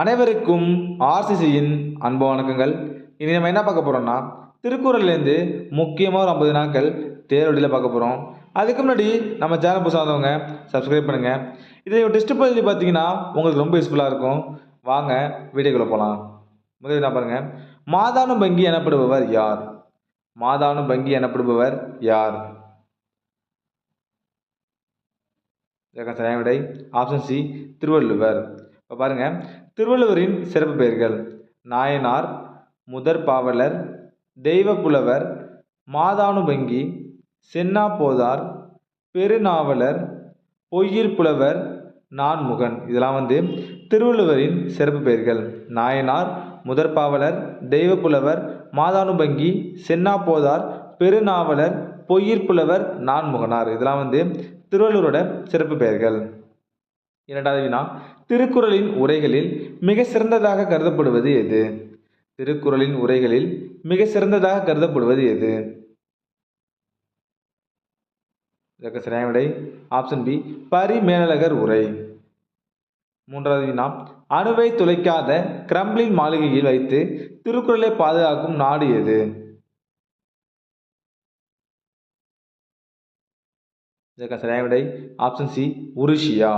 அனைவருக்கும் ஆர்சிசியின் அன்பு வணக்கங்கள். இனி நம்ம என்ன பார்க்க போகிறோம்னா திருக்குறள்லேருந்து முக்கியமாக ஒரு ஐம்பது நாட்கள் தேர்வடியில் பார்க்க போகிறோம் அதுக்கு முன்னாடி நம்ம சேனல் புதுசாதவங்க சப்ஸ்கிரைப் பண்ணுங்கள் இதை டெஸ்ட் பகுதி பார்த்தீங்கன்னா உங்களுக்கு ரொம்ப யூஸ்ஃபுல்லாக இருக்கும். வாங்க வீடியோக்குள்ளே போகலாம் முதலில் என்ன பாருங்கள் மாதானு பங்கி எனப்படுபவர் யார்? மாதானு பங்கி எனப்படுபவர் யார்? சரியான விடை ஆப்ஷன் சி திருவள்ளுவர். இப்போ பாருங்கள் திருவள்ளுவரின் சிறப்பு பெயர்கள் நாயனார் முதற் பாவலர் தெய்வப்புலவர் மாதானுபங்கி சென்னா போதார் பெருநாவலர் பொய்யிற் புலவர் நான்முகன். இதெல்லாம் வந்து திருவள்ளுவரின் சிறப்பு பெயர்கள். நாயனார் முதற்பாவலர் தெய்வப்புலவர் மாதானுபங்கி சென்னா போதார் பெருநாவலர் பொய்யிற் புலவர் நான்முகனார். இதெல்லாம் வந்து திருவள்ளுவரோட சிறப்பு பெயர்கள். இரண்டாவது வினா திருக்குறளின் உரைகளில் மிக சிறந்ததாக கருதப்படுவது எது? திருக்குறளின் உரைகளில் மிக சிறந்ததாக கருதப்படுவது எது? இதற்கு சரியான விடை ஆப்ஷன் பி பரிமேலழகர் உரை. மூன்றாவது வினா அணுவை துளைக்காத கிரம்ளின் மாளிகையில் வைத்து திருக்குறளை பாதுகாக்கும் நாடு எது? இதற்கு சரியான விடை ஆப்ஷன் சி உருஷியா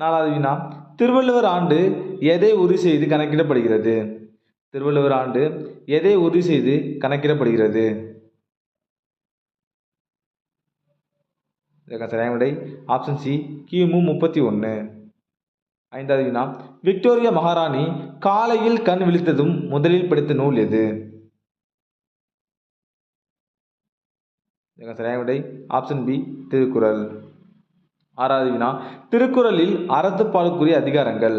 நாலாவது வினா திருவள்ளுவர் ஆண்டு எதை உறுதி செய்து கணக்கிடப்படுகிறது? திருவள்ளுவர் ஆண்டு எதை உறுதி செய்து கணக்கிடப்படுகிறது? சரியான விடை ஆப்ஷன் சி கிமு முப்பத்தி ஒன்று ஐந்தாவது வினா விக்டோரியா மகாராணி காலையில் கண் விழித்ததும் முதலில் படித்த நூல் எது? சரியான விடை ஆப்ஷன் பி திருக்குறள். ஆறாவது வினா திருக்குறளில் அறத்துப்பாலுக்குரிய அதிகாரங்கள்.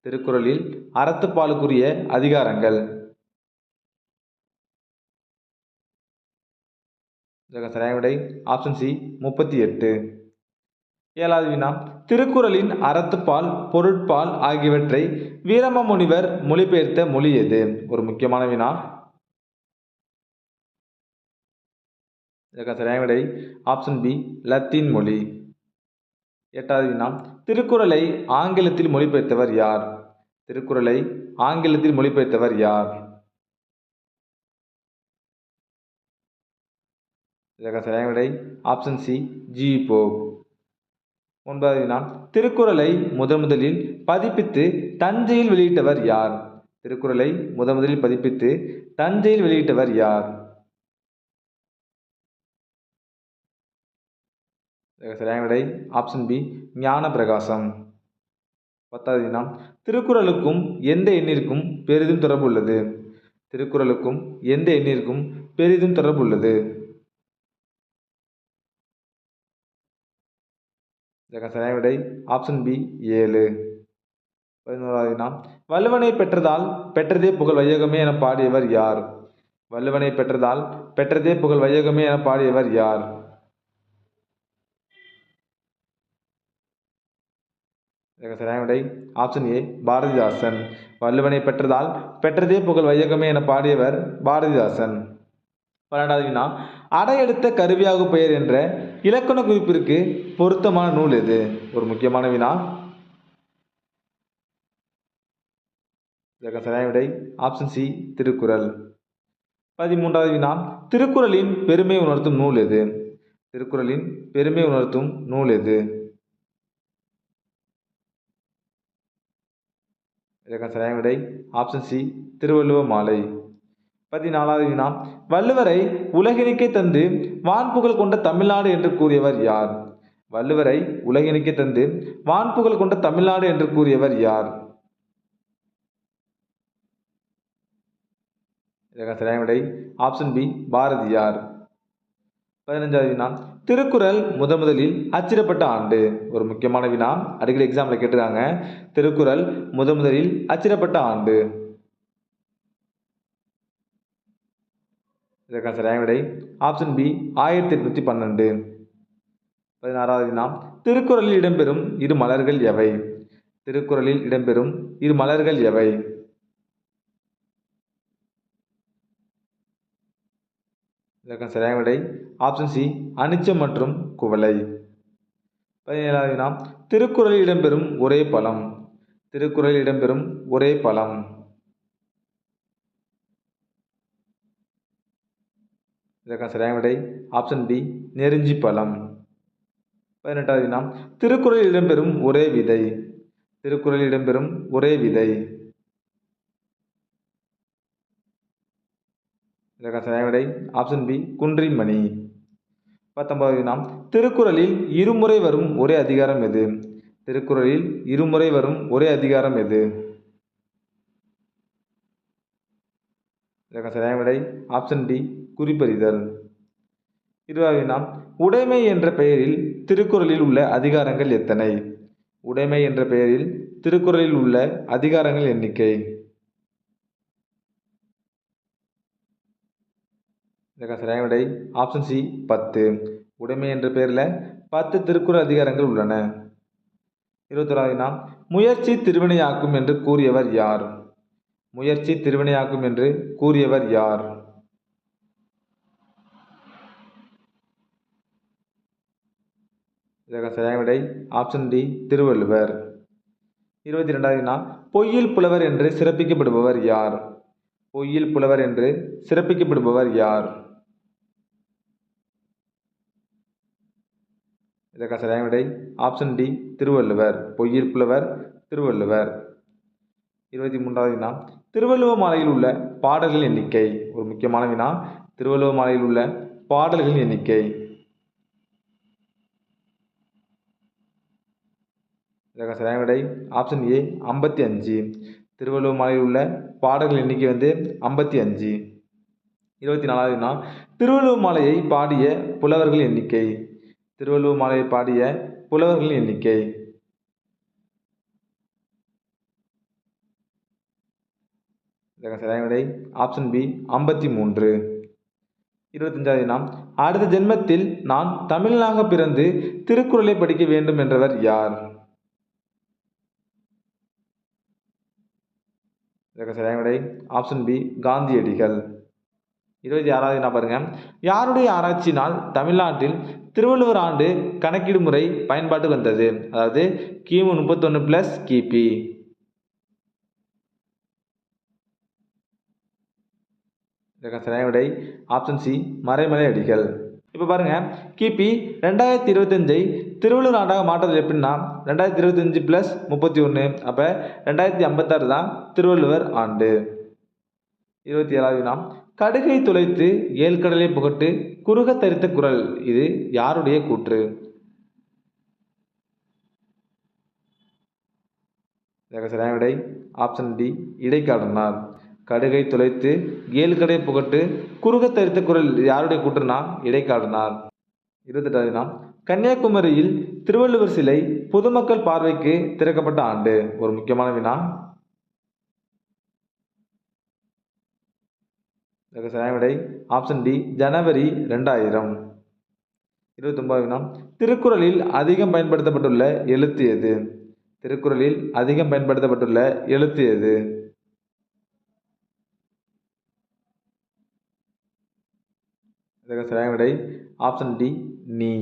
திருக்குறளில் அறத்துப்பாலுக்குரிய அதிகாரங்கள். சரியான விடை ஆப்ஷன் சி முப்பத்தி எட்டு. ஏழாவது வினா திருக்குறளின் அறத்துப்பால் பொருட்பால் ஆகியவற்றை வீரம முனிவர் மொழிபெயர்த்த மொழி எது? ஒரு முக்கியமான வினா. இதற்கு சரியான விடை ஆப்ஷன் பி லத்தீன் மொழி. எட்டாவது வினா திருக்குறளை ஆங்கிலத்தில் மொழிபெயர்த்தவர் யார்? திருக்குறளை ஆங்கிலத்தில் மொழிபெயர்த்தவர் யார்? இதற்கு சரியான விடை ஆப்ஷன் சி ஜி போப் ஒன்பதாவது வினா திருக்குறளை முதன் முதலில் பதிப்பித்து தஞ்சையில் வெளியிட்டவர் யார்? திருக்குறளை முதன் முதலில் பதிப்பித்து தஞ்சையில் வெளியிட்டவர் யார்? சரியான விடை. ஆப்ஷன் பி ஞான பிரகாசம் பத்தாவது வினா திருக்குறளுக்கும் எந்த எண்ணிற்கும் பெரிதும் தொடர்பு உள்ளது. திருக்குறளுக்கும் எந்த எண்ணிற்கும் பெரிதும் தொடர்பு உள்ளது. சரியான விடை. ஆப்ஷன் பி ஏழு. பதினோராவது வினா வல்லுவனை பெற்றதால் பெற்றதே புகழ் வையகமே என பாடியவர் யார்? வல்லுவனை பெற்றதால் பெற்றதே புகழ் வையகமே என பாடியவர் யார்? இதற்கு சரியான விடை ஆப்ஷன் ஏ பாரதிதாசன். வள்ளுவனை பெற்றதால் பெற்றதே புகழ் வையகமே என பாடியவர் பாரதிதாசன். பன்னெண்டாவது வினா அடையெடுத்த கருவியாகு பெயர் என்ற இலக்கண குறிப்பிற்கு பொருத்தமான நூல் எது? ஒரு முக்கியமான வினா. இதற்கு சரியான விடை ஆப்ஷன் சி திருக்குறள். பதிமூன்றாவது வினா திருக்குறளின் பெருமை உணர்த்தும் நூல் எது? திருக்குறளின் பெருமை உணர்த்தும் நூல் எது? இதற்கான சரியான விடை. ஆப்ஷன் சி திருவள்ளுவ மாலை. பதினாலாவது வினா வள்ளுவரை உலகினுக்கே தந்து வான்புகழ் கொண்ட தமிழ்நாடு என்று கூறியவர் யார்? வள்ளுவரை உலகினுக்கே தந்து வான்புகழ் கொண்ட தமிழ்நாடு என்று கூறியவர் யார்? இதற்கான சரியான விடை. Option B Bharathiyar. பதினஞ்சாவது வினா திருக்குறள் முத முதலில் அச்சிடப்பட்ட ஆண்டு. ஒரு முக்கியமான வினா. அடிக்கடி எக்ஸாமில் கேட்டிருக்காங்க. திருக்குறள் முத முதலில் அச்சிடப்பட்ட ஆண்டு. இதற்கான சரியான விடை. ஆப்ஷன் பி ஆயிரத்தி எட்நூற்றி பன்னெண்டு. பதினாறாவது வினா. திருக்குறளில் இடம்பெறும் இரு மலர்கள் எவை? திருக்குறளில் இடம்பெறும் இரு மலர்கள் எவை? இதற்கான சரியான விடை ஆப்ஷன் சி அனிச்சம் மற்றும் குவளை. பதினேழாவது வினா திருக்குறளில் இடம்பெறும் ஒரே பழம். திருக்குறளில் இடம்பெறும் ஒரே பழம். இதற்கான சரியான விடை ஆப்ஷன் பி நெருஞ்சி பழம். பதினெட்டாவது வினா திருக்குறளில் இடம்பெறும் ஒரே விதை. திருக்குறளில் இடம்பெறும் ஒரே விதை. இதற்கான விடை ஆப்ஷன் பி குன்றிமணி. பத்தொன்பது நாம் திருக்குறளில் இருமுறை வரும் ஒரே அதிகாரம் எது? திருக்குறளில் இருமுறை வரும் ஒரே அதிகாரம் எது? இதற்கான சரியான விடை ஆப்ஷன் டி குறிப்பறிதல். இருபதாவது நாம் உடைமை என்ற பெயரில் திருக்குறளில் உள்ள அதிகாரங்கள் எத்தனை? உடைமை என்ற பெயரில் திருக்குறளில் உள்ள அதிகாரங்கள் எண்ணிக்கை. இதற்கான சரியான விடை ஆப்ஷன் சி பத்து. உடைமை என்ற பெயரில் பத்து திருக்குறள் அதிகாரங்கள் உள்ளன. இருபத்தொராவது நாம் முயற்சி திருவினையாக்கும் என்று கூறியவர் யார்? முயற்சி திருவினையாக்கும் என்று கூறியவர் யார்? இதற்கான சரியான விடை ஆப்ஷன் டி திருவள்ளுவர். இருபத்தி ரெண்டாவது வினா பொய்யில் புலவர் என்று சிறப்பிக்கப்படுபவர் யார்? பொய்யில் புலவர் என்று சிறப்பிக்கப்படுபவர் யார்? இதற்கான சரியான விடை ஆப்ஷன் டி திருவள்ளுவர். பொய்யில் புலவர் திருவள்ளுவர். இருபத்தி மூன்றாவது வினா. திருவள்ளுவ மாலையில் உள்ள பாடல்கள் எண்ணிக்கை. ஒரு முக்கியமான வினா. திருவள்ளுவ மாலையில் உள்ள பாடல்கள் எண்ணிக்கை. இதற்கான சரியான விடை ஆப்ஷன் ஏ ஐம்பத்தி அஞ்சு. திருவள்ளுவ மாலையில் உள்ள பாடல்கள் எண்ணிக்கை வந்து ஐம்பத்தி அஞ்சு. இருபத்தி நாலாவது வினா. திருவள்ளுவ மாலையை பாடிய புலவர்கள் எண்ணிக்கை. திருவள்ளுவ மாலையை பாடிய புலவர்களின் எண்ணிக்கை. சரியான விடை ஆப்ஷன் பி ஐம்பத்தி மூன்று. இருபத்தஞ்சாவது நாம் அடுத்த ஜென்மத்தில் நான் தமிழனாக பிறந்து திருக்குறளை படிக்க வேண்டும் என்றவர் யார்? சரியான விடை ஆப்ஷன் பி காந்தியடிகள். இருபத்தி ஆறாவது என்ன பாருங்க. யாருடைய ஆராய்ச்சியினால் தமிழ்நாட்டில் திருவள்ளுவர் ஆண்டு கணக்கீடு முறை பயன்பாட்டு வந்தது? அதாவது கிமு முப்பத்தொன்று ப்ளஸ் கிபி. இதற்கான விடை ஆப்ஷன் சி மறைமலை அடிகள். இப்போ பாருங்க. கிபி ரெண்டாயிரத்தி இருபத்தஞ்சை திருவள்ளுவர் ஆண்டாக மாற்றுறது எப்படின்னா ரெண்டாயிரத்தி இருபத்தஞ்சு ப்ளஸ் முப்பத்தி ஒன்று அப்போ ரெண்டாயிரத்தி ஐம்பத்தாறு தான் திருவள்ளுவர் ஆண்டு. இருபத்தி ஏழாவது நாம் கடுகை துளைத்து ஏழ்கடலை புகட்டு குறுக தரித்த குரல். இது யாருடைய கூற்று? சரியான விடை ஆப்ஷன் டி இடைக்காடனார் கடுகை துளைத்து ஏழுகடை புகட்டு குறுக தரித்த குரல். யாருடைய கூற்றுனா? இடைக்காடனார் இருபத்தெட்டாவது நாம் கன்னியாகுமரியில் திருவள்ளுவர் சிலை பொதுமக்கள் பார்வைக்கு திறக்கப்பட்ட ஆண்டு. ஒரு முக்கியமான வினா இதற்கு சரியான விடை ஆப்ஷன் டி ஜனவரி ரெண்டாயிரம் இருபத்தொம்பது வினா திருக்குறளில் அதிகம் பயன்படுத்தப்பட்டுள்ள எழுத்து எது? திருக்குறளில் அதிகம் பயன்படுத்தப்பட்டுள்ள எழுத்து எது? இதற்கு சரியான விடை ஆப்ஷன் டி நீ.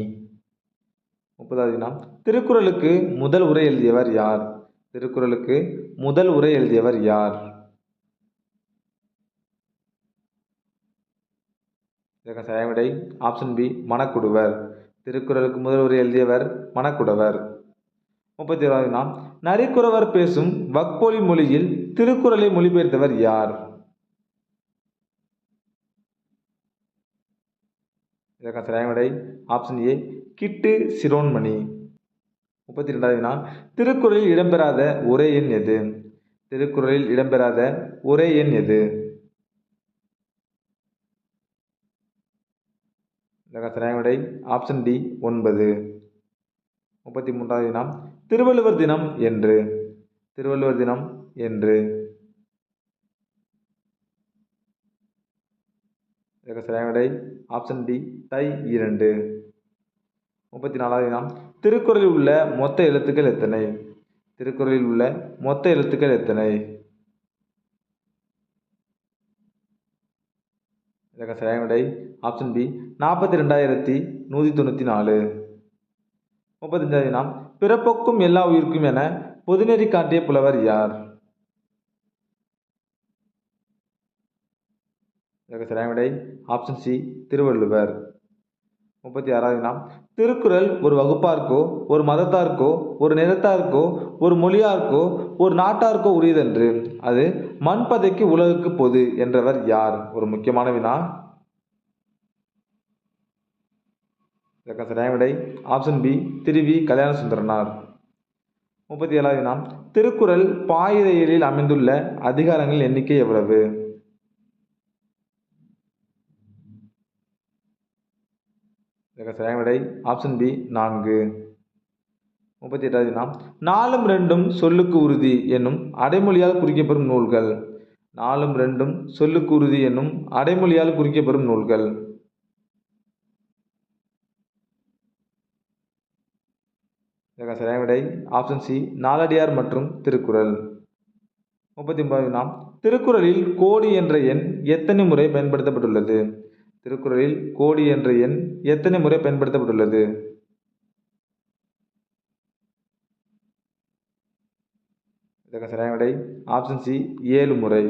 முப்பதாவது வினா திருக்குறளுக்கு முதல் உரை எழுதியவர் யார்? திருக்குறளுக்கு முதல் உரை எழுதியவர் யார்? இதற்கு சரியான விடை ஆப்ஷன் பி மணக்குடுவர் திருக்குறளுக்கு முதல்வர் எழுதியவர் மணக்குடவர் முப்பத்தி ஏழாவது நாம் நரிக்குறவர் பேசும் வக்பொலி மொழியில் திருக்குறளை மொழிபெயர்த்தவர் யார்? இதற்கான சரியான விடை ஆப்ஷன் ஏ கிட்டு சிரோன்மணி. முப்பத்தி ரெண்டாவது வினா திருக்குறளில் இடம்பெறாத ஒரே எண் எது? திருக்குறளில் இடம்பெறாத ஒரே எண் எது? சரியான விடை ஆப்ஷன் டி ஒன்பது. முப்பத்தி மூன்றாவது தினம் திருவள்ளுவர் தினம் என்று. திருவள்ளுவர் தினம் என்று. இதற்கு சரியான விடை ஆப்ஷன் டி தை இரண்டு. முப்பத்தி நாலாவது வினா திருக்குறளில் உள்ள மொத்த எழுத்துக்கள் எத்தனை? திருக்குறளில் உள்ள மொத்த எழுத்துக்கள் எத்தனை? இதற்கு சரியான விடை ஆப்ஷன் பி நாற்பத்தி ரெண்டாயிரத்தி நூற்றி தொண்ணூற்றி நாலு. முப்பத்தஞ்சாவது வினா பிறப்புக்கும் எல்லா உயிருக்கும் என பொதுநெறி காட்டிய புலவர் யார்? இதற்கு சரியான விடை ஆப்ஷன் சி திருவள்ளுவர். முப்பத்தி ஆறாவது நாம் திருக்குறள் ஒரு வகுப்பாருக்கோ ஒரு மதத்தார்க்கோ ஒரு நிறத்தாருக்கோ ஒரு மொழியாருக்கோ ஒரு நாட்டாருக்கோ உரியதென்று. அது மண்பதைக்கு உலகுக்கு பொது என்றவர் யார்? ஒரு முக்கியமான வினா. இதற்கு சரியான விடை ஆப்ஷன் பி திருவி கல்யாண சுந்தரனார் முப்பத்தி ஏழாவது வினா திருக்குறள் பாயிரையலில் அமைந்துள்ள அதிகாரங்கள் எண்ணிக்கை எவ்வளவு இதற்கு சரியான விடை ஆப்ஷன் பி நான்கு. முப்பத்தி எட்டாவது வினா நாலும் ரெண்டும் சொல்லுக்கு உறுதி என்னும் அடைமொழியால் குறிக்கப்பெறும் நூல்கள். நாலும் ரெண்டும் சொல்லுக்கு உறுதி என்னும் அடைமொழியால் குறிக்கப்பெறும் நூல்கள். இதற்கு சரியான விடை ஆப்ஷன் சி நாலடியார் மற்றும் திருக்குறள். முப்பத்தி ஒன்பதாவது நாம் திருக்குறளில் கோடி என்ற எண் எத்தனை முறை பயன்படுத்தப்பட்டுள்ளது? திருக்குறளில் கோடி என்ற எண் எத்தனை முறை பயன்படுத்தப்பட்டுள்ளது? இதற்கு சரியான விடை ஆப்ஷன் சி ஏழு முறை.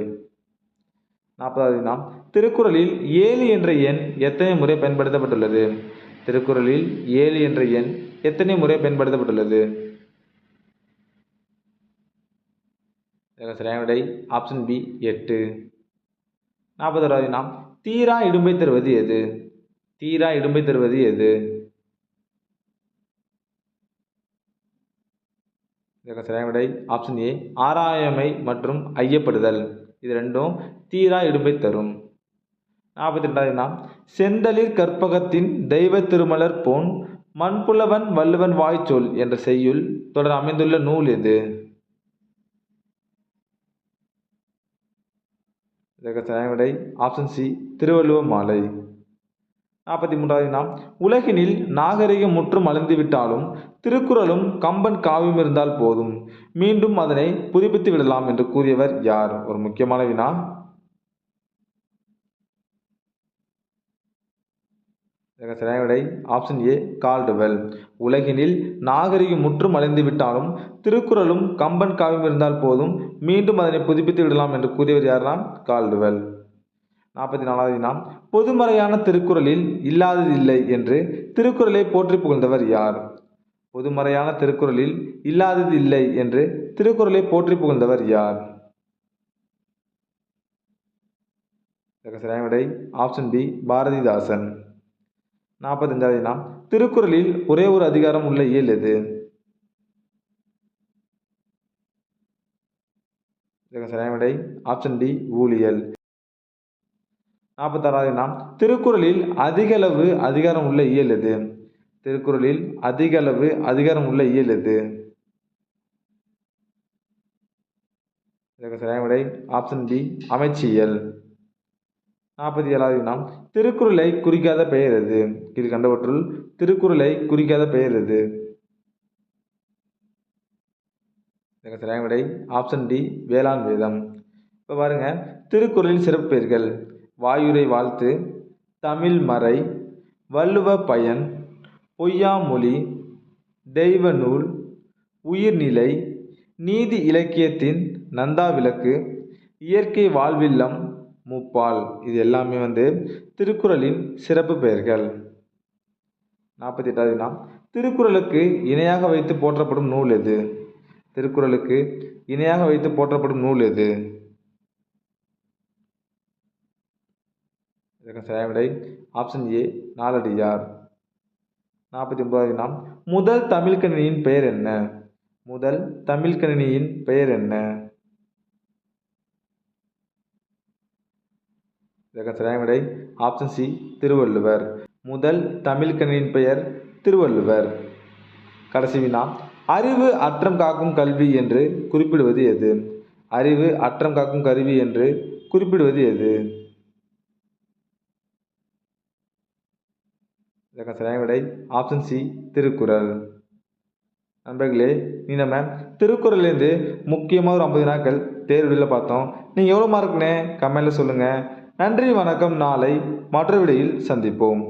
நாற்பதாவது நாம் திருக்குறளில் ஏழு என்ற எண் எத்தனை முறை பயன்படுத்தப்பட்டுள்ளது? திருக்குறளில் ஏழு என்ற எண் எத்தனை முறை பயன்படுத்தப்பட்டுள்ளது? சரியான விடை ஆப்ஷன் பி எட்டு. நாற்பதாவது நாம் தீரா இடும்பை தருவது எது? தீரா இடும்பை தருவது எது? இதற்கு சரியான விடை ஆப்ஷன் ஏ ஆராயமை மற்றும் ஐயப்படுதல். இது ரெண்டும் தீரா இடும்பை தரும். நாற்பத்தி ரெண்டாவதுனா செந்தளிர் கற்பகத்தின் தெய்வ திருமலர் போன் மண்புலவன் வள்ளுவன் வாய்ச்சொல் என்ற செய்யுள் தொடர் அமைந்துள்ள நூல் எது? இதற்கு சரியான விடை ஆப்ஷன் சி திருவள்ளுவ மாலை. நாற்பத்தி மூன்றாவது வினா உலகினில் நாகரிகம் முற்றும் அழிந்துவிட்டாலும் திருக்குறளும் கம்பன் காவியம் இருந்தால் போதும். மீண்டும் அதனை புதுப்பித்து விடலாம் என்று கூறியவர் யார்? ஒரு முக்கியமான வினா. இதற்கு சரியான விடை ஆப்ஷன் ஏ கால்டுவெல் உலகினில் நாகரிகம் முற்றும் அழிந்துவிட்டாலும் திருக்குறளும் கம்பன் காவியம் இருந்தால் போதும் மீண்டும் அதனை புதுப்பித்து விடலாம் என்று கூறியவர் யார்னா கால்டுவெல் நாற்பத்தி நாலாவது நாம் பொதுமறையான திருக்குறளில் இல்லாதது இல்லை என்று திருக்குறளை போற்றி புகழ்ந்தவர் யார்? பொதுமறையான திருக்குறளில் இல்லாதது இல்லை என்று திருக்குறளை போற்றி புகழ்ந்தவர் யார்? சரியான விடை ஆப்ஷன் பி பாரதிதாசன். நாற்பத்தஞ்சாவது வினா திருக்குறளில் ஒரே ஒரு அதிகாரம் உள்ள இயல் எது? இதற்கு சரியான விடை ஆப்ஷன் டி ஊழியல். நாற்பத்தாறாவது வினா திருக்குறளில் அதிகளவு அதிகாரம் உள்ள இயல் எது? திருக்குறளில் அதிகளவு அதிகாரம் உள்ள இயல் எது? இதற்கு சரியான விடை ஆப்ஷன் பி அமைச்சியல். நாற்பத்தி ஏழாவது வினா திருக்குறளை குறிக்காத பெயர் எது? கீழ்கண்டவற்றுள் திருக்குறளை குறிக்காத பெயர் எது? இதற்கு சரியான விடை ஆப்ஷன் டி வேளாண் வேதம். இப்போ பாருங்க திருக்குறளின் சிறப்பு பெயர்கள் வாயுரை வாழ்த்து தமிழ் மறை வள்ளுவ பயன் பொய்யாமொழி தெய்வ நூல் உயிர்நிலை நீதி இலக்கியத்தின் நந்தா விளக்கு இயற்கை வாழ்வில்லம் முப்பால். இது எல்லாமே வந்து திருக்குறளின் சிறப்பு பெயர்கள். நாற்பத்தி எட்டாவது வினா திருக்குறளுக்கு இணையாக வைத்து போற்றப்படும் நூல் எது? திருக்குறளுக்கு இணையாக வைத்து போற்றப்படும் நூல் எது? இதற்கு சரியான விடை ஆப்ஷன் ஏ நாலடியார். நாற்பத்தி ஒன்பதாவது வினா முதல் தமிழ் கணினியின் பெயர் என்ன? முதல் தமிழ் கணினியின் பெயர் என்ன? இதற்கு சரியான விடை ஆப்ஷன் சி திருவள்ளுவர். முதல் தமிழ் கணினியின் பெயர் திருவள்ளுவர். கடைசி வினா அறிவு அற்றம் காக்கும் கல்வி என்று குறிப்பிடுவது எது? அறிவு அற்றம் காக்கும் கருவி என்று குறிப்பிடுவது எது? இதற்கு சரியான விடை ஆப்ஷன் சி திருக்குறள். நண்பர்களே நீ நம்ம திருக்குறள்லேருந்து முக்கியமாக ஒரு ஐம்பது நாட்கள் தேர்வில் பார்த்தோம். நீங்கள் எவ்வளோ மார்க்குன்னு கமெண்டில் சொல்லுங்கள் நன்றி வணக்கம். நாளை மற்ற விடையில் சந்திப்போம்.